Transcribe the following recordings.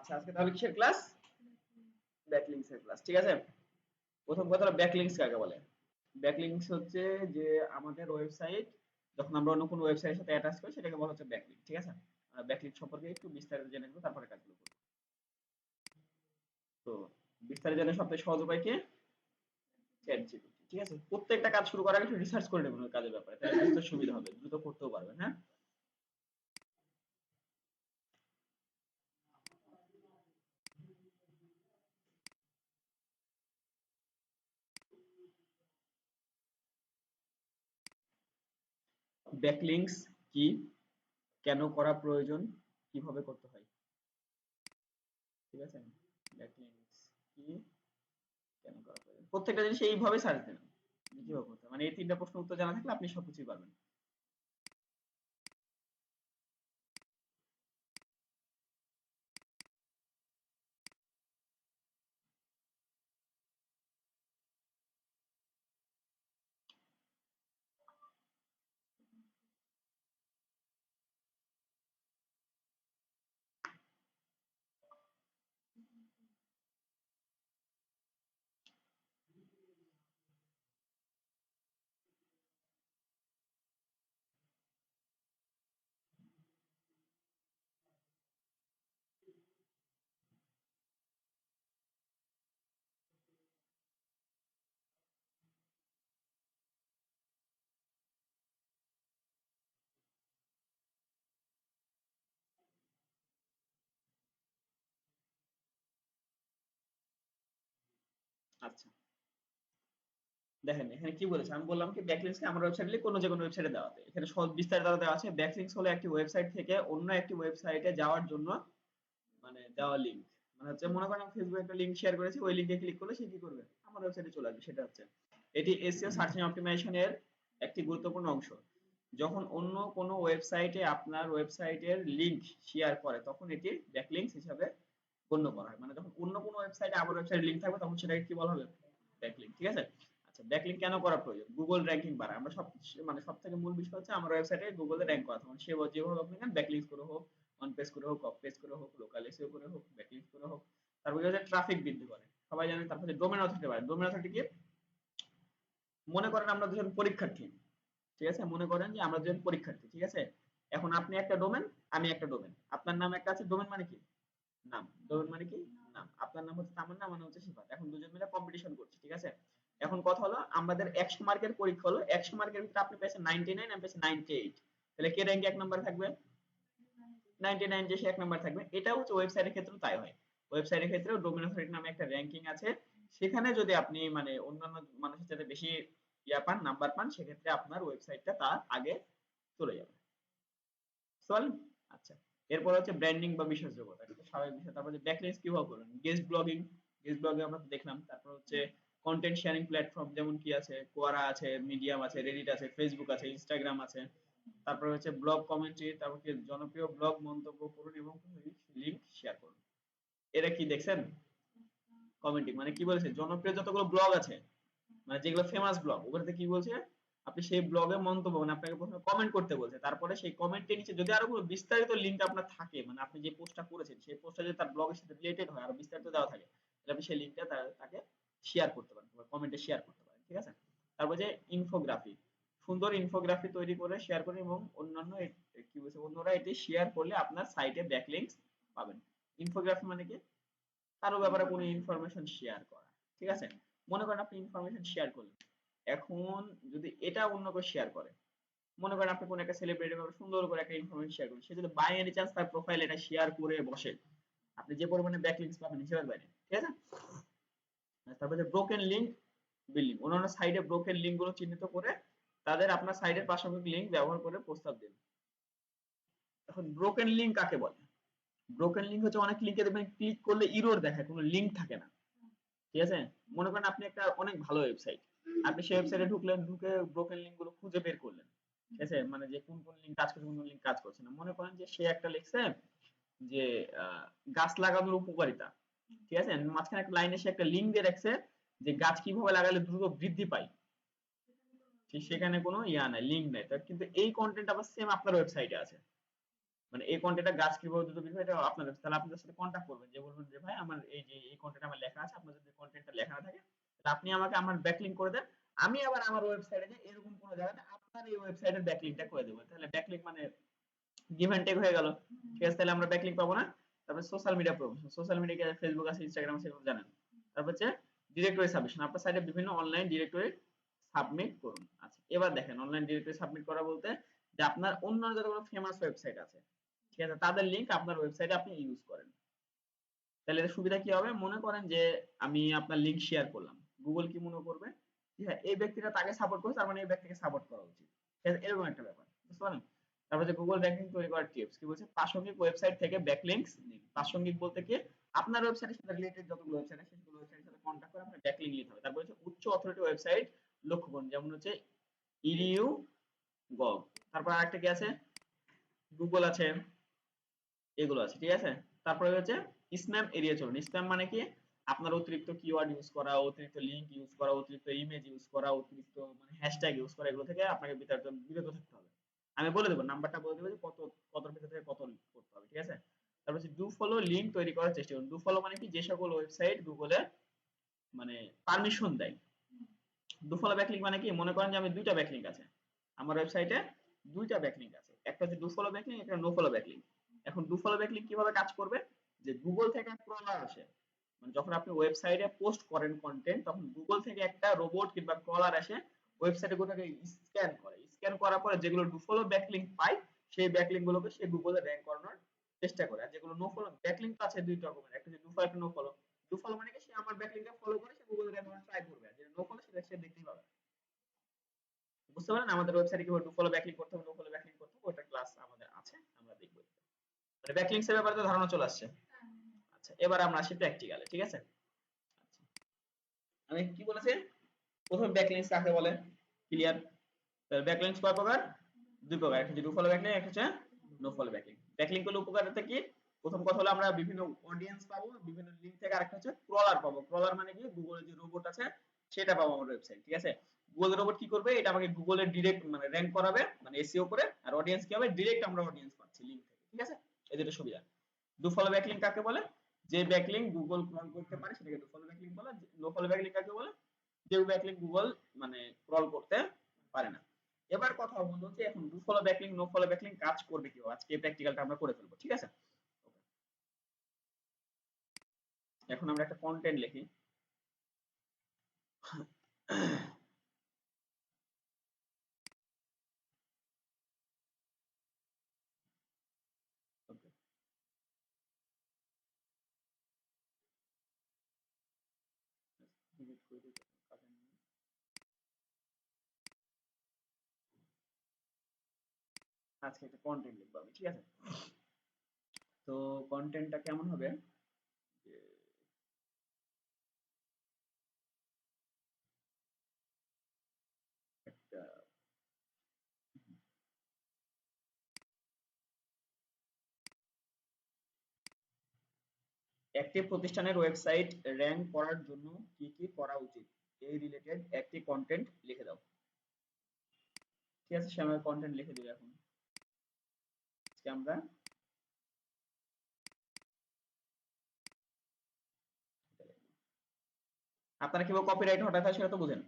আচ্ছা আজকে তাহলে কিসের ক্লাস ব্যাকলিংস এর ক্লাস ঠিক আছে? প্রথম কথা ব্যাকলিংস কাকে বলে? ব্যাকলিংস হচ্ছে যে আমাদের ওয়েবসাইট যখন আমরা অন্য কোনো ওয়েবসাইটের সাথে অ্যাটাচ করি, সেটাকে বলা হচ্ছে ব্যাকলিং ঠিক আছে? ব্যাকলিং সম্পর্কে একটু বিস্তারিত জেনে নেব, তারপরে কাজগুলো করব। তো বিস্তারিত জানার সবথেকে সহজ উপায় কি? চ্যাট জিপিটি ঠিক আছে? প্রত্যেকটা কাজ শুরু করার আগে একটু রিসার্চ করে নেবেন কাজের ব্যাপারে, তাহলে বুঝতে সুবিধা হবে, দ্রুত করতেও পারবেন হ্যাঁ? ব্যাকলিংস কি, কেন করা প্রয়োজন, কীভাবে করতে হয়? ঠিক আছে? ব্যাকলিংস কি, কেন করা প্রয়োজন? প্রত্যেকটা জিনিস এইভাবে সার্চ দেবেন। কীভাবে করতে মানে এই তিনটা প্রশ্ন উত্তর জানা থাকলে আপনি সবকিছুই পারবেন। আচ্ছা। দেখেন, এখানে কি বলেছে? আমি বললাম কি যে কোনো ওয়েবসাইটে এখানে সব বিস্তারিত দেওয়া আছে। ব্যাকলিংস হলো একটি ওয়েবসাইট থেকে অন্য একটি ওয়েবসাইটে যাওয়ার জন্য মানে দেওয়া লিংক মানে হচ্ছে মনে করেন ফেসবুকে একটা লিংক শেয়ার করেছি, ওই লিংকে ক্লিক করলে সে কি করবে? আমার ওয়েবসাইটে চলে আসবে, সেটা হচ্ছে। এটি এসইও সার্চিং অপটিমাইজেশনের একটি গুরুত্বপূর্ণ অংশ। যখন অন্য কোনো ওয়েবসাইটে আপনার ওয়েবসাইটের লিংক শেয়ার করে, তখন এটি ব্যাকলিংস হিসাবে গণ্য করা হয়। মানে যখন অন্য কোনো ওয়েবসাইটে আমার ওয়েবসাইটে লিংক থাকবে, তখন সেটাকে কি বলা হবে? ব্যাকলিংক ঠিক আছে? আচ্ছা ব্যাকলিংক কেন করা প্রয়োজন? গুগল র্যাঙ্কিং বাড়ায়। আমরা সব মানে সব থেকে মূল বিষয় হচ্ছে আমার ওয়েবসাইটে গুগলে র্যাঙ্ক করা তখন সে যেভাবে আপনি নেন ব্যাকলিংস করে হোক অন পেজ করে হোক অফ পেজ করে হোক লোকাল এসিও করে হোক ব্যাকলিংস করে হোক, তারপরে হচ্ছে ট্রাফিক বৃদ্ধি করে। সবাই জানেন তারপরে ডোমেন অথরিটি বাড়ে ডোমেন অথরিটি কি? মনে করেন আমরা দুজন পরীক্ষার্থী, ঠিক আছে? মনে করেন যে আমরা দুজন পরীক্ষার্থী, ঠিক আছে? এখন আপনি একটা ডোমেন আমি একটা ডোমেন আপনার নাম একটা আছে ডোমেন মানে কি? নাম। ডোমেন মানে কি? নাম। আপনার নাম হচ্ছে তামান্না মানে হচ্ছে সিফাত এখন দুজন মিলে কম্পিটিশন করছি, ঠিক আছে? এখন কথা হলো, আমাদের 100 মার্কের পরীক্ষা হলো 100 মার্কের ভিতরে আপনি পেয়েছেন 99 আমি পেয়েছি 98 তাহলে কে র্যাঙ্কে এক নাম্বার থাকবে? 99 যে সে এক নাম্বার থাকবে। এটা হচ্ছে ওয়েবসাইটের ক্ষেত্রে তাই হয়। ওয়েবসাইটের ক্ষেত্রেও ডোমেন অথরিটি নামে একটা র্যাঙ্কিং আছে। সেখানে যদি আপনি মানে অন্যান্য মানুষের সাথে বেশি ইয়া পান নাম্বার পান, সেক্ষেত্রে আপনার ওয়েবসাইটটা তার আগে চলে যাবে। আচ্ছা এরপর হচ্ছে ব্র্যান্ডিং বা বিশ্বাসযোগ্যতা স্বাভাবিক বিষয়। তারপর যে ব্যাকলিংস কীভাবে করবেন গেস্ট ব্লগিং গেস্ট ব্লগে আমরা দেখলাম। তারপর হচ্ছে কন্টেন্ট শেয়ারিং প্ল্যাটফর্ম যেমন কি আছে কোয়ারা আছে মিডিয়াম আছে রেডিট আছে ফেসবুক আছে ইনস্টাগ্রাম আছে। তারপর হচ্ছে ব্লগ কমেন্ট্রি তারপর কি জনপ্রিয় ব্লগ মন্তব্য করুন এবং লিংক শেয়ার করুন। এরা কি দেখছেন? কমেন্টিং মানে কি বলেছে? জনপ্রিয় যতগুলো ব্লগ আছে মানে যেগুলো ফেমাস ব্লগ ওগুলোতে কি বলছে? আপনি সেই ব্লগে মন্তব্য মানে আপনাকে প্রথমে কমেন্ট করতে বলছে। তারপরে সেই কমেন্টের নিচে যদি আরও কোনো বিস্তারিত লিংক আপনার থাকে মানে আপনি যে পোস্টটা করেছেন, সেই পোস্টটা যদি তার ব্লগের সাথে রিলেটেড হয়, আর বিস্তারিত দেওয়া থাকে, তাহলে আপনি সেই লিংকটা তাকে শেয়ার করতে পারেন কমেন্টে শেয়ার করতে পারেন, ঠিক আছে? তারপর যে ইনফোগ্রাফি সুন্দর ইনফোগ্রাফি তৈরি করে শেয়ার করুন এবং অন্যান্য কি বলছে, অন্যরা এটি শেয়ার করলে আপনার সাইটে ব্যাকলিংকস পাবেন। ইনফোগ্রাফি মানে কি? কারও ব্যাপারে কোনো ইনফরমেশন শেয়ার করা, ঠিক আছে? মনে করেন আপনি ইনফরমেশন শেয়ার করলেন। এখন যদি এটা অন্য কেউ শেয়ার করে, মনে করেন আপনি কোন একটা সেলিব্রিটি ব্যাপারে সুন্দর করে একটা ইনফরমেশন শেয়ার করেন সে যদি বাই এনি চান্স তার প্রোফাইল এটা শেয়ার করে বসে, আপনি যে পরিমাণে ব্যাকলিংকস পাবেন হিসেবের বাইরে ঠিক আছে? তারপরে ব্রোকেন লিংক বিল্ডিং অন্যান্য সাইডে ব্রোকেন লিংকগুলো চিহ্নিত করে তাদের আপনার সাইডের পাশাপাশি লিংক ব্যবহার করে প্রস্তাব দিন। এখন ব্রোকেন লিংক কাকে বলে? ব্রোকেন লিংক হচ্ছে অনেক লিংকে দেখবেন ক্লিক করলে ইরোর দেখায়, কোনো লিংক থাকে না। ঠিক আছে? মনে করেন আপনি একটা অনেক ভালো ওয়েবসাইট আপনি সেই ওয়েবসাইটে ঢুকলেন, ঢুকে ব্রোকেন লিংকগুলো খুঁজে বের করলেন। ঠিক আছে? মানে যে কোন কোন লিংক কাজ করছে, কোন কোন লিংক কাজ করছে না। মনে করেন যে সে একটা লিখছে যে গাছ লাগানোর উপকারিতা। ঠিক আছে? মাঝখানে একটা লাইনে সে একটা লিংক দিয়ে রাখছে যে গাছ কীভাবে লাগালে দ্রুত বৃদ্ধি পায়। সেখানে কোনো ইয়া নাই লিঙ্ক নাই। কিন্তু এই কন্টেন্ট আবার সেম আপনার ওয়েবসাইটে আছে। মানে এই কন্টেন্টটা গাছ কীভাবে দ্রুত বৃদ্ধি এটা আপনাদের তাহলে আপনাদের সাথে কন্ট্যাক্ট করবেন। যে বলবেন যে, ভাই, আমার এই যে, এই কন্টেন্ট আমার লেখা আছে আপনার যদি কন্টেন্টটা লেখা না থাকে আপনি আমাকে আমার ব্যাকলিংক করে দেন। আমি আবার আমার ওয়েবসাইটে যে এরকম কোনো জায়গাতে আপনার এই ওয়েবসাইটের ব্যাকলিংকটা করে দেবো। তাহলে ব্যাকলিংক মানে গিভ টেক হয়ে গেল। ঠিক আছে, তাহলে আমরা ব্যাকলিংক পাবো না। তারপর social media promotion social media Facebook আছে ইনস্টাগ্রাম আছে সেগুলো জানেন। তারপর হচ্ছে ডিরেক্টরি সাবমিশন আপনার সাইটে বিভিন্ন অনলাইন ডিরেক্টরি সাবমিট করুন। আচ্ছা এবার দেখেন অনলাইন ডিরেক্টরি সাবমিট করা বলতে যে আপনার অন্য যতগুলো ফেমাস ওয়েবসাইট আছে, ঠিক আছে, তাদের লিংক আপনার ওয়েবসাইটে আপনি ইউজ করেন। তাহলে সুবিধা কি হবে? মনে করেন যে আমি আপনার লিংক শেয়ার করলাম। গুগল কি মনে করবে? হ্যাঁ এই ব্যক্তিটা তাকে সাপোর্ট করছে, তার মানে এই ব্যক্তিকে সাপোর্ট করা উচিত। এরকম একটা ব্যাপার, বুঝতে পারেন তারপর যে গুগল ব্যাকলিংক তৈরি করার টিপস কি বলছে? প্রাসঙ্গিক ওয়েবসাইট থেকে ব্যাকলিংকস নিন। প্রাসঙ্গিক বলতে কি? আপনার ওয়েবসাইটের সাথে রিলেটেড যতগুলো ওয়েবসাইট আছে, সেগুলো ওয়েবসাইটের সাথে কন্টাক্ট করে আপনার ব্যাকলিংক নিতে হবে। তারপর হচ্ছে উচ্চ অথরিটি ওয়েবসাইট লক্ষ্য করুন, যেমন হচ্ছে ইডিউ গভ তারপর আরেকটা কি আছে? গুগল আছে, এগুলো আছে, ঠিক আছে? তারপরে হচ্ছে স্প্যাম এরিয়া চলুন। স্প্যাম মানে কি? আপনার অতিরিক্ত কিওয়ার্ড ইউজ করা, অতিরিক্ত লিংক ইউজ করা, অতিরিক্ত ইমেজ ইউজ করা, অতিরিক্ত মানে হ্যাশট্যাগ ইউজ করা, এগুলো থেকে আপনাকে বিতাড়িত, বিরত থাকতে হবে। আমি বলে দেবো নাম্বারটা বলে দেবো যে কত, কতর ভিতর থেকে কত করতে হবে, ঠিক আছে? তারপর ডু ফলো লিংক তৈরি করার চেষ্টা করুন। ডু ফলো মানে কি? যে সকল ওয়েবসাইট গুগলে মানে পারমিশন দেয়। ডু ফলো ব্যাকলিংক মানে কি? মনে করেন যে আমি দুইটা ব্যাকলিংক আছে। আমার ওয়েবসাইটে দুইটা ব্যাকলিংক আছে। একটা হচ্ছে ডু ফলো ব্যাকলিংক একটা নো ফলো ব্যাকলিংক এখন ডু ফলো ব্যাকলিংক কীভাবে কাজ করবে? যে গুগল থেকে ক্রলার আসে। মানে যখন আপনি ওয়েবসাইটে পোস্ট করেন কন্টেন্ট তখন গুগল থেকে একটা রোবট কিংবা ক্রলার আসে ওয়েবসাইটে গোটাকে স্ক্যান করে। স্ক্যান করার পরে যেগুলো ডু ফলো ব্যাকলিংক পায়, সেই ব্যাকলিংক গুলোকে সে গুগলে র্যাঙ্ক করানোর চেষ্টা করে। আর যেগুলো নো ফলো ব্যাকলিংক তো আছে দুই রকমের। একটা do follow no follow do follow মানে কি? সে আমার ব্যাকলিংকটা ফলো করে সে গুগলে র্যাঙ্ক করার ট্রাই করবে। আর যেটা নো ফলো সেটা সে দেখতেই পাবে। বুঝতে পারেন আমাদের ওয়েবসাইটে কীভাবে ডু ফলো ব্যাকলিংক করতে হবে নো ফলো ব্যাকলিংক করতে হবে, ওটা ক্লাস আমাদের আছে, আমরা দেখব। মানে ব্যাকলিংকস এর ব্যাপারে তো ধারণা চলে আসছে। এবার আমরা আসি প্র্যাকটিক্যালে ঠিক আছে? আমি কি বলেছি? প্রথম ব্যাকলিংকস কাকে বলে? ক্লিয়ার তাহলে ব্যাকলিংকস কয় প্রকার? দুই প্রকার, একটা হচ্ছে ডু ফলো ব্যাকলিংক একটা হচ্ছে নো ফলো ব্যাকলিংক ব্যাকলিংক হলো উপকারিতা কি? প্রথম কথা হলো আমরা বিভিন্ন অডিয়েন্স পাবো, বিভিন্ন লিংক থেকে আরেকটা হচ্ছে ক্রলার পাবো। ক্রলার মানে কি? গুগলের যে রোবট আছে, সেটা পাবো আমার ওয়েবসাইট ঠিক আছে? গুগল রোবট কি করবে? এটা আমাকে গুগলের ডিরেক্ট মানে র‍্যাঙ্ক করাবে মানে এসইও করে, আর অডিয়েন্স কি হবে? ডিরেক্ট আমরা অডিয়েন্স পাচ্ছি লিংক থেকে, ঠিক আছে? এই দুটো সুবিধা। ডু ফলো ব্যাকলিংক কাকে বলে? যে ব্যাকলিংক গুগল ক্রল করতে পারে সেটাকে ডু ফলো ব্যাকলিংক বলে নো ফলো ব্যাকলিংক কাকে বলে? যে ব্যাকলিংক গুগল মানে ক্রল করতে পারে না। এবার কথা বলতে যে এখন do follow backlink no follow backlink কাজ করবে কীভাবে আজকে প্র্যাকটিক্যালটা আমরা করে ফেলব, ঠিক আছে? এখন আমরা একটা কন্টেন্ট লিখি। Delete করে দিই। আজকে একটা কন্টেন্ট লিখব আমি ঠিক আছে তো কন্টেন্টটা কেমন হবে যে একটা একটি প্রতিষ্ঠানের ওয়েবসাইট র‍্যাঙ্ক করার জন্য কি কি করা উচিত? এই রিলেটেড একটি কন্টেন্ট লিখে দাও। ঠিক আছে, সে আমাকে কন্টেন্ট লিখে দিবে এখন। আজকে আমরা আপনারা কীভাবে কপিরাইট হঠাৎ হয় সেটা তো বুঝেন।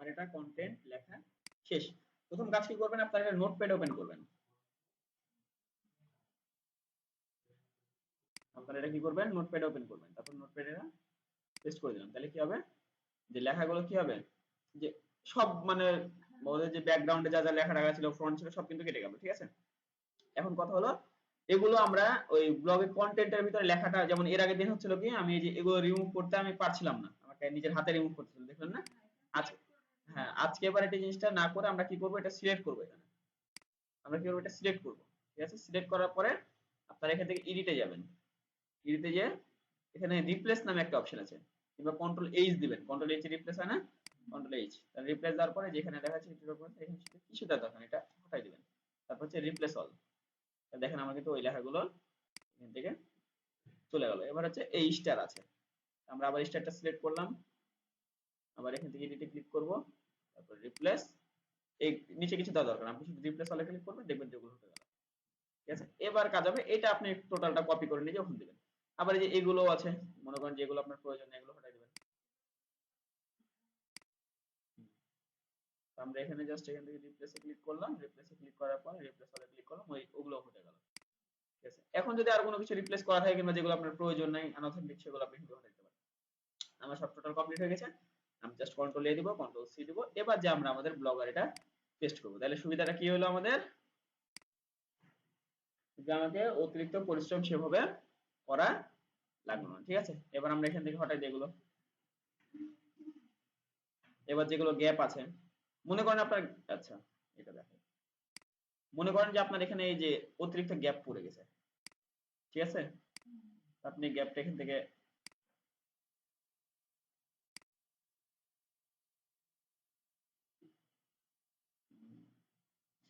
আমার এটা কন্টেন্ট লেখা শেষ। প্রথম কাজ কি করবেন? আপনারা এটা নোটপ্যাড ওপেন করবেন। আপনারা এটা কি করবেন? নোটপ্যাড ওপেন করবেন। তারপর নোটপ্যাড এটা পেস্ট করে দিলাম। তাহলে কি হবে? যে লেখাগুলো কি হবে? যে সব মানে ওদের যে ব্যাকগ্রাউন্ডে যা যা লেখা রাখা ছিল ফ্রন্ট ছিল, সব কিন্তু কেটে গেল, ঠিক আছে? এখন কথা হলো, এগুলো আমরা ওই ব্লগে কন্টেন্টের ভিতরে লেখাটা, যেমন এর আগে দিন হচ্ছিল কি, আমি এই যে এগুলো রিমুভ করতে আমি পারছিলাম না। আমাকে নিজের হাতে রিমুভ করতে দেখলেন না? আজকে হ্যাঁ আজকে এবার এটা জিনিসটা না করে আমরা কি করব? এটা সিলেক্ট করব এখানে। আমরা কি করব? এটা সিলেক্ট করব। ঠিক আছে? সিলেক্ট করার পরে আপনারা এখান থেকে এডিটে যাবেন। এডিটে গিয়ে এখানে রিপ্লেস নামে একটা অপশন আছে। কিংবা কন্ট্রোল এইচ দিবেন। কন্ট্রোল এইচ রিপ্লেস হয় না? কন্ট্রোল এইচ তাহলে রিপ্লেস দেওয়ার পরে যেখানে দেখা যাচ্ছে এটার উপর এখানে শুধু কিছু দেওয়া দরকার এটা হটাই দিবেন। তারপর হচ্ছে রিপ্লেস অল দেখেন আমার কিন্তু ওই লেখাগুলো এখান থেকে চলে গেল। এবার হচ্ছে এই স্টার আছে। আমরা আবার স্টারটা সিলেক্ট করলাম। আবার এখান থেকে এডিটে ক্লিক করব। তারপর রিপ্লেস এই নিচে কিছু দেওয়া দরকার আপনি শুধু রিপ্লেস অলে ক্লিক করবেন, দেখবেন যেগুলো হয়ে গেল। ঠিক আছে? এবার কাজ হবে, এটা আপনি টোটালটা কপি করে নিয়ে দিবেন। আবার এই যে আছে, মনে করেন যেগুলো আপনার প্রয়োজন এগুলো হটাই দিবেন। আমরা এখানে জাস্ট এখান থেকে রিপ্লেসে ক্লিক করলাম রিপ্লেসে ক্লিক করার পর রিপ্লেস অলে ক্লিক করলাম, ওই ওগুলো হটে গেল। ঠিক আছে? এখন যদি আর কোনো কিছু রিপ্লেস করা থাকে কিংবা যেগুলো আপনার প্রয়োজন নাই অনথেন্টিক সেগুলো আপনি কিন্তু পারেন। আমার সব টোটাল কমপ্লিট হয়ে গেছে। আমি জাস্ট কন্ট্রোল এ দিব কন্ট্রোল সি দিব, এবার যে আমরা আমাদের ব্লগার এটা পেস্ট করব। তাহলে সুবিধাটা কি হলো আমাদের? যে আমাকে অতিরিক্ত পরিশ্রম সেভাবে করা লাগল না, ঠিক আছে? এবার আমরা এখান থেকে হটাই এগুলো। এবার যেগুলো গ্যাপ আছে, মনে করেন আপনার আচ্ছা এটা দেখেন। মনে করেন যে আপনার এখানে এই যে অতিরিক্ত গ্যাপ পড়ে গেছে, ঠিক আছে? আপনি গ্যাপটা এখান থেকে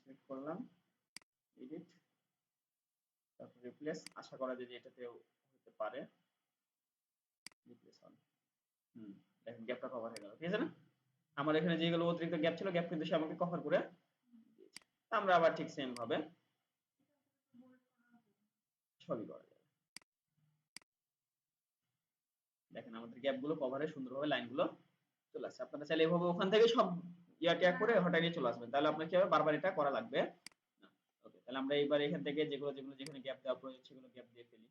সিলেক্ট করলাম এডিট তারপর রিপ্লেস আশা করা এটাতেও হতে পারে। রিপ্লেস অন হুম, দেখেন গ্যাপটা কভার হয়ে গেল, ঠিক আছে না? আমার এখানে যেগুলো অতিরিক্ত গ্যাপ ছিল গ্যাপ কিন্তু সে আমাকে কভার করে দিয়েছে। আমরা আবার ঠিক সেম ভাবে সবই করা যাবে। দেখেন আমাদের কভারে সুন্দরভাবে চলে আসছে। আপনারা চাইলে এভাবে ওখান থেকে সব ইয়া ট্যাগ করে হঠাৎ নিয়ে চলে আসবেন। তাহলে আপনার কি হবে বারবার এটা করা লাগবে। ওকে তাহলে আমরা এইবার এখান থেকে যেগুলো যেগুলো, যেখানে গ্যাপ দেওয়া প্রয়োজন সেগুলো গ্যাপ দিয়ে ফেলি।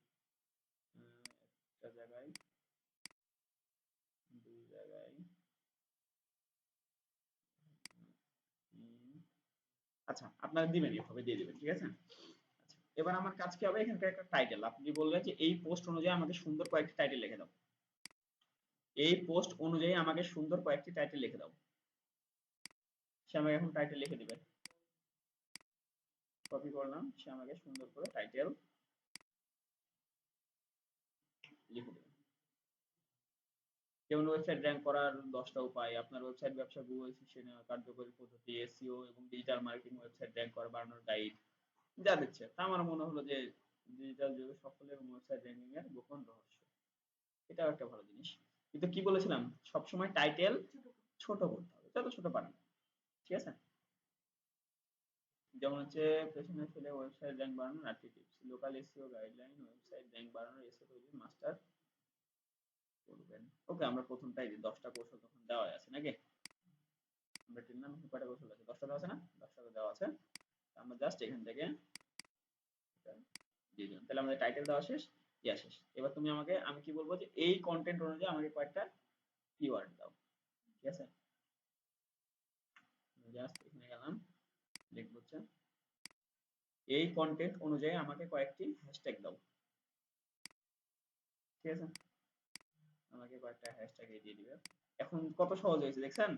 একটা জায়গায়, দুই জায়গায় আচ্ছা আপনারা দিবেন এভাবে, দিয়ে দিবেন, ঠিক আছে? আচ্ছা এবার আমার কাজ কি হবে? এখানকার একটা টাইটেল আপনি বললেন যে এই পোস্ট অনুযায়ী আমাকে সুন্দর কয়েকটি টাইটেল লিখে দাও। এই পোস্ট অনুযায়ী আমাকে সুন্দর কয়েকটি টাইটেল লিখে দাও। সে আমাকে এখন টাইটেল লিখে দিবে। কপি করলাম সে আমাকে সুন্দর করে টাইটেল লিখে দেবে। যেমন ওয়েবসাইট র্যাঙ্ক করার দশটা উপায়, আপনার ওয়েবসাইট ব্যবসা গুগল কার্যকরী পদ্ধতি এসইও এবং ডিজিটাল মার্কেটিং ওয়েবসাইট র্যাঙ্ক করা বাড়ানোর গাইড যা দিচ্ছে। তা আমার মনে হলো যে ডিজিটাল যুগে এবং ওয়েবসাইট র্যাঙ্কিং এর গোপন রহস্য। এটাও একটা ভালো জিনিস। কিন্তু কি বলেছিলাম? সবসময় টাইটেল ছোট করতে হবে, যত ছোট পারেন ঠিক আছে? যেমন হচ্ছে পেছনে ফেলে ওয়েবসাইট র্যাঙ্ক বাড়ানোর আটটি tips local SEO guideline website rank বাড়ানোর মাস্টার করবেন। ওকে আমরা প্রথমটাই দশটা কৌশল তখন দেওয়া আছে নাকি? আমরা কয়টা কৌশল আছে? দশটা দেওয়া আছে না? দশটা দেওয়া আছে। আমরা জাস্ট এখান থেকে দিয়ে দিলাম। তাহলে আমাদের টাইটেল দেওয়া শেষ? ইয়া শেষ। এবার তুমি আমাকে, আমি কি বলব যে এই কন্টেন্ট অনুযায়ী আমাকে কয়েকটা কিওয়ার্ড দাও। ঠিক আছে? জাস্ট এখানে গেলাম। লিখব হচ্ছে। এই কন্টেন্ট অনুযায়ী আমাকে কয়েকটি হ্যাশট্যাগ দাও। ঠিক আছে? আমাকে কয়েকটা হ্যাশট্যাগ দিয়ে দিবে। এখন কত সহজ হয়েছে, দেখছেন?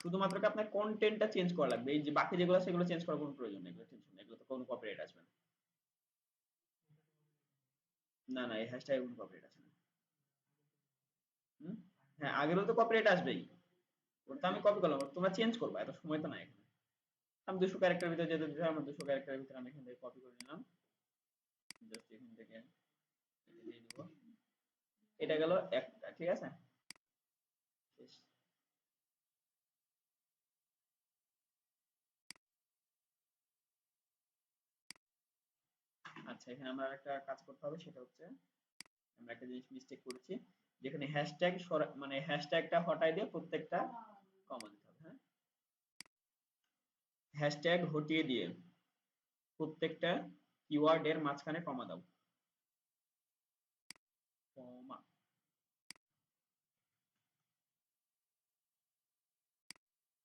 শুধুমাত্র কি আপনার কন্টেন্টটা চেঞ্জ করা লাগবে? এই যে বাকি যেগুলো সেগুলো চেঞ্জ করার কোনো প্রয়োজন নেই। এগুলো টেনশন এগুলো তো কোনো কপিরাইট আসবে না। না না, এই হ্যাশট্যাগে কোনো কপিরাইট আসবে না? হ্যাঁ আগেরও তো কপিরাইট আসবেই। ওটা আমি কপি করলাম তোমরা চেঞ্জ করবা, এত সময় তো না এখানে। আমি দুশো ক্যারেক্টার ভিতরে যেতে দিতে আমার দুশো ক্যারেক্টারের ভিতরে আমি এখান থেকে কপি করে নিলাম। জাস্ট এখান থেকে এটা গেল একটা, ঠিক আছে? আচ্ছা এখানে আমরা একটা কাজ করতে হবে, সেটা হচ্ছে আমরা একটা জিনিস মিস্টেক করেছি। যেখানে হ্যাশট্যাগ মানে হ্যাশট্যাগটা হটাই দিয়ে প্রত্যেকটা কমা দিতে হবে হ্যাঁ? হ্যাশট্যাগ হটিয়ে দিয়ে প্রত্যেকটা কিওয়ার্ড এর মাঝখানে কমা দাও কমা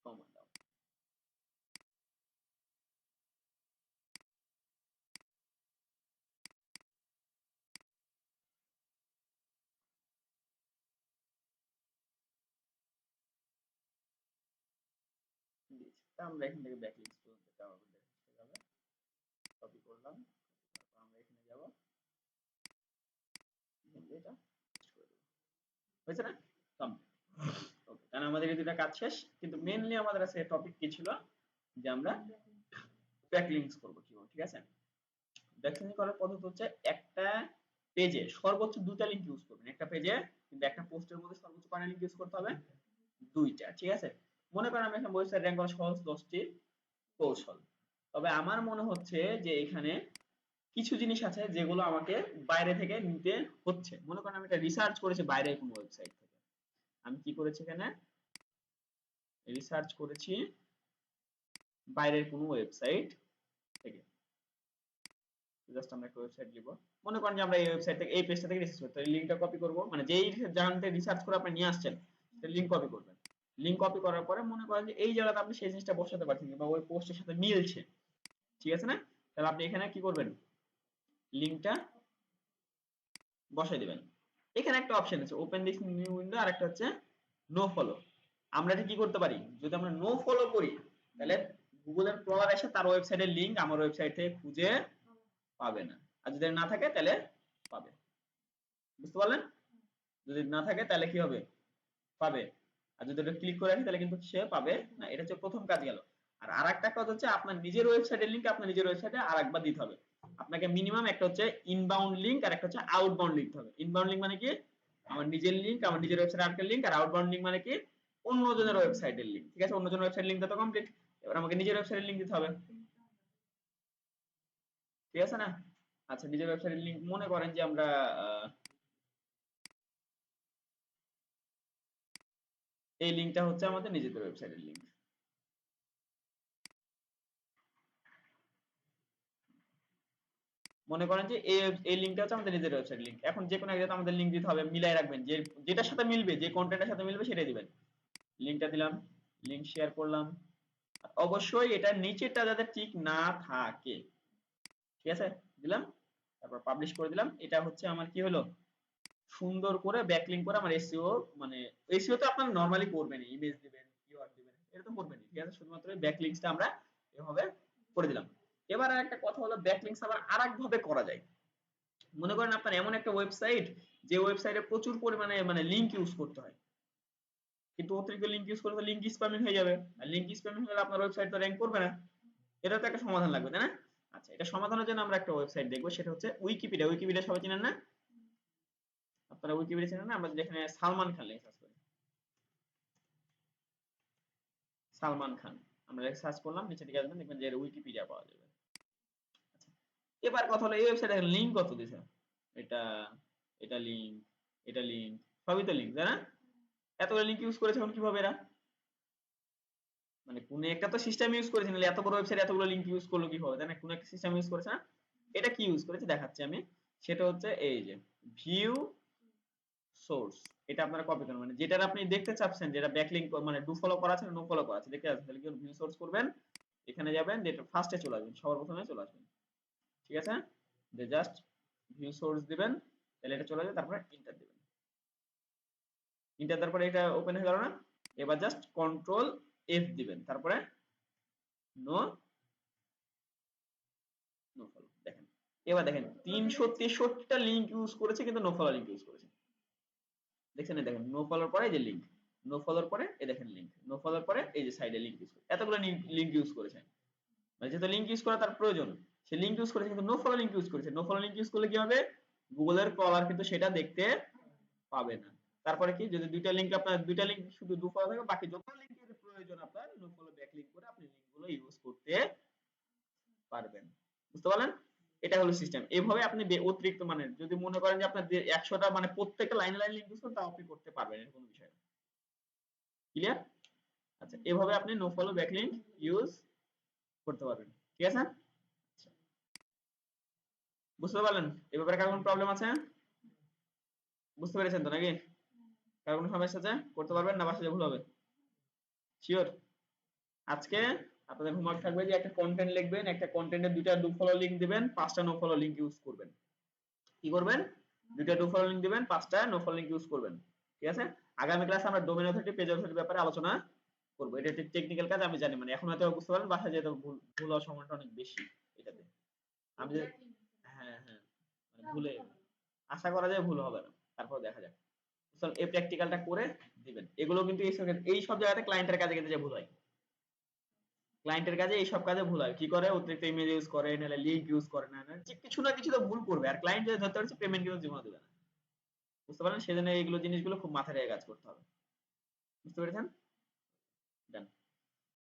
কমা দাও দিয়েছি তা আমরা এখান থেকে ব্যাকলিংস পর্যন্ত যাব যাবে কপি করলাম, তারপর আমরা এখানে যাব। এটা হয়েছে না? কমপ্লিট ওকে কারণ আমাদের এই কাজ শেষ। কিন্তু মেইনলি আমাদের আছে টপিক কি ছিল? যে আমরা ব্যাকলিংস করব কীভাবে, ঠিক আছে? ব্যাকলিংস করার পদ্ধতি হচ্ছে একটা পেজে সর্বোচ্চ দুটা লিংক ইউজ করবেন। একটা পেজে কিন্তু একটা পোস্টের মধ্যে সর্বোচ্চ কয়টা লিংক ইউজ করতে হবে? দুইটা, ঠিক আছে? মনে করেন আমি এখানে ওয়েবসাইট র্যাঙ্ক সহজ দশটি কৌশল। তবে আমার মনে হচ্ছে যে এখানে কিছু জিনিস আছে যেগুলো আমাকে বাইরে থেকে নিতে হচ্ছে। মনে করেন আমি এটা রিসার্চ করেছি বাইরের কোনো ওয়েবসাইট থেকে। আমি কি করেছি এখানে? রিসার্চ করেছি বাইরের কোনো ওয়েবসাইট থেকে। জাস্ট আমরা একটা ওয়েবসাইট লিখব মনে করেন যে আমরা এই ওয়েবসাইট থেকে, এই পেজটা থেকে রিসার্চ করতে লিংকটা কপি করব। মানে যেই জানতে রিসার্চ করে আপনি নিয়ে আসছেন লিংক কপি করবেন। লিংক কপি করার পরে মনে করেন যে এই জায়গাতে আপনি সেই জিনিসটা বসাতে পারছেন বা ওই পোস্টের সাথে মিলছে। ঠিক আছে না? তাহলে আপনি এখানে কি করবেন? লিঙ্কটা বসাই দিবেন। এখানে একটা অপশন আছে ওপেন দিস নিউ উইন্ডো আর একটা হচ্ছে নো ফলো আমরা এটা কি করতে পারি? যদি আমরা নো ফলো করি, তাহলে গুগলের ক্রলার এসে তার ওয়েবসাইটের লিংক আমার ওয়েবসাইট থেকে খুঁজে পাবে না। আর যদি না থাকে, তাহলে পাবে। বুঝতে পারলেন? যদি না থাকে, তাহলে কি হবে? পাবে। আর যদি এটা ক্লিক করে রাখি, তাহলে কিন্তু সে পাবে না, এটা হচ্ছে প্রথম কাজ গেল। আর আরেকটা কাজ হচ্ছে আপনার নিজের ওয়েবসাইটের লিংক আপনার নিজের ওয়েবসাইটে আরেকবার দিতে হবে। আপনাকে মিনিমাম একটা হচ্ছে ইনবাউন্ড লিংক আর একটা হচ্ছে আউটবাউন্ড লিংক হবে। ইনবাউন্ড লিংক মানে কি? আমার নিজের লিংক আমার নিজের ওয়েবসাইট আরেকটা লিংক আর আউটবাউন্ড লিংক মানে কি? অন্যজনের ওয়েবসাইটের লিংক ঠিক আছে? অন্যজনের ওয়েবসাইট লিংক তো কমপ্লিট এবার আমাকে নিজের ওয়েবসাইটের লিংক দিতে হবে। ঠিক আছে না? আচ্ছা নিজের ওয়েবসাইটের লিংক মনে করেন যে আমরা এই লিংকটা হচ্ছে আমাদের নিজেদের ওয়েবসাইটের লিংক মনে করেন যে এই লিংকটা হচ্ছে আমাদের নিজের ওয়েবসাইট লিংক এখন যে কোনো জায়গাতে আমাদের লিংক দিতে হবে, মিলাই রাখবেন। যে, যেটার সাথে মিলবে, যে কন্টেন্টের সাথে মিলবে, সেটাই দিবেন। লিঙ্কটা দিলাম লিঙ্ক শেয়ার করলাম। অবশ্যই এটা নিচেরটা যাতে ঠিক না থাকে। ঠিক আছে? দিলাম, তারপর পাবলিশ করে দিলাম। এটা হচ্ছে আমার কি হলো? সুন্দর করে ব্যাকলিংক করে আমার এসইও মানে এসইও তো আপনারা নরমালি করবেন ইমেজ দিবেন কিওয়ার্ড দিবেন, এটা তো করবেন ঠিক আছে? শুধুমাত্র ব্যাকলিংকসটা আমরা এভাবে করে দিলাম। এবার একটা কথা হলো ব্যাকলিংকস আবার আরেক ভাবে করা যায়। মনে করেন আপনার এমন একটা ওয়েবসাইট যে ওয়েবসাইটে প্রচুর পরিমাণে মানে লিংক ইউজ করতে হয়। কিন্তু অতিরিক্ত লিংক ইউজ করলে লিংক স্প্যামিং হয়ে যাবে। আর লিংক স্প্যামিং হলে আপনার ওয়েবসাইট তো র‍্যাঙ্ক করবে না। এটা তো একটা সমাধান লাগবে, তাই না? আচ্ছা এটা সমাধানের জন্য আমরা একটা ওয়েবসাইট দেখব, সেটা হচ্ছে উইকিপিডিয়া উইকিপিডিয়া সবাই চেনেন না? আপনারা উইকিপিডিয়া চেনেন না? আমরা যেখানে সালমান খান লিখে সার্চ করি। সালমান খান। আমরা সার্চ করলাম নিচে দিকে আসবেন, দেখবেন যে উইকিপিডিয়া পাওয়া যাবে। আচ্ছা এবার কথা হলো এই ওয়েবসাইটের লিংক কত দিছে? এটা এটা লিংক এটা লিংক সবই তো লিংক তাই না? এতগুলো লিংক ইউজ করেছে এখন কীভাবে এরা? মানে কোন একটা তো সিস্টেম ইউজ করেছে, নাহলে এত বড় ওয়েবসাইট এতগুলো লিংক ইউজ করল কীভাবে, তাই না? কোন একটা সিস্টেম ইউজ করেছে না? এটা কি ইউজ করেছে? দেখাচ্ছি আমি। সেটা হচ্ছে এই যে ভিউ সোর্স এটা আপনারা কপি করবেন মানে যেটা আপনি দেখতে চাচ্ছেন, যেটা ব্যাকলিংক মানে ডু ফলো করা আছে নো ফলো করা আছে দেখতে আছে তাহলে কি ভিউ সোর্স করবেন, এখানে যাবেন যেটা ফার্স্টে চলে আসবেন, সবার প্রথমে চলে আসবেন। ঠিক আছে? যে জাস্ট ভিউ সোর্স দিবেন, তাহলে এটা চলে যাবে তারপরে এন্টার দিবেন। এন্টার তারপরে এটা ওপেন হয়ে গেল না? এবার জাস্ট কন্ট্রোল এফ দিবেন, তারপরে নো নো ফলো দেখেন। এবার দেখেন, তিনশো তেষট্টিটা লিঙ্ক ইউজ করেছে, কিন্তু নো ফলো লিঙ্ক ইউজ করেছে। দেখছেন দেখেন নো ফলোর পরে যে লিঙ্ক নো ফলোর পরে এই দেখেন লিঙ্ক নো ফলোর পরে এই যে সাইডে লিঙ্ক ইউজ এতগুলো লিঙ্ক ইউজ করেছে মানে যেহেতু লিঙ্ক ইউজ করা তার প্রয়োজন, সে লিঙ্ক ইউজ করেছে কিন্তু নো ফলো লিঙ্ক ইউজ করেছে নো ফলো লিঙ্ক ইউজ করলে কি হবে? গুগলের ক্রলার কিন্তু সেটা দেখতে পাবে না। তারপরে কি, যদি দুইটা লিঙ্ক আপনার, দুইটা লিঙ্ক শুধু দু ফলো থাকে, বাকি যত লিঙ্কের প্রয়োজন আপনার নো ফলো ব্যাক লিঙ্ক করে আপনি লিঙ্কগুলো ইউজ করতে পারবেন। বুঝতে পারলেন? এটা হলো সিস্টেম এইভাবে আপনি অতিরিক্ত মানে যদি মনে করেন যে আপনার একশোটা মানে প্রত্যেকটা লাইন লাইন লিঙ্ক করেন তাও আপনি করতে পারবেন এর কোনো বিষয় না। ক্লিয়ার আচ্ছা এভাবে আপনি নো ফলো ব্যাকলিংক ইউজ করতে পারবেন। ঠিক আছে? আচ্ছা। বুঝতে পারলেন? এ ব্যাপারে কার কোনো প্রবলেম আছে? বুঝতে পেরেছেন তো নাকি? কার কোনো সমস্যা আছে? করতে পারবেন না, বাসায় ভুল হবে। শিওর আজকে আপনাদের হোমওয়ার্ক থাকবে যে একটা কন্টেন্ট লিখবেন, একটা কন্টেন্টে দুইটা ডু ফলো লিংক দিবেন, পাঁচটা নো ফলো লিংক ইউজ করবেন। কি করবেন? দুইটা ডু ফলো লিংক দিবেন, পাঁচটা নো ফলো লিংক ইউজ করবেন। ঠিক আছে? আগামী ক্লাসে আমরা ডোমেন অথরিটি পেজ অথরিটির ব্যাপারে আলোচনা করব। এটা একটি টেকনিক্যাল কাজ, আমি জানি মানে এখন হয়তো বুঝতে পারেন বাসায় যেহেতু ভুল ভুল হওয়ার সম্ভাবনাটা অনেক বেশি এটাতে। আমি যে হ্যাঁ হ্যাঁ মানে ভুলে আশা করা যায় ভুল হবে না। তারপর দেখা যাক। এই প্র্যাকটিক্যালটা করে দিবেন। এগুলো কিন্তু এই সব জায়গাতে ক্লায়েন্টের কাজে কিন্তু যে ভুল হয়। ক্লায়েন্টের কাজে এই সব কাজে ভুল হয়। কি করে? অতিরিক্ত ইমেজ ইউজ করে, নাহলে লিংক ইউজ করে, না কিছু না কিছু তো ভুল করবে। আর ক্লায়েন্ট যদি ধরতে পারছে পেমেন্ট কিন্তু জীবনে দেবে না। বুঝতে পারলেন? সেজন্য এইগুলো জিনিসগুলো খুব মাথায় কাজ করতে হবে। বুঝতে পেরেছেন?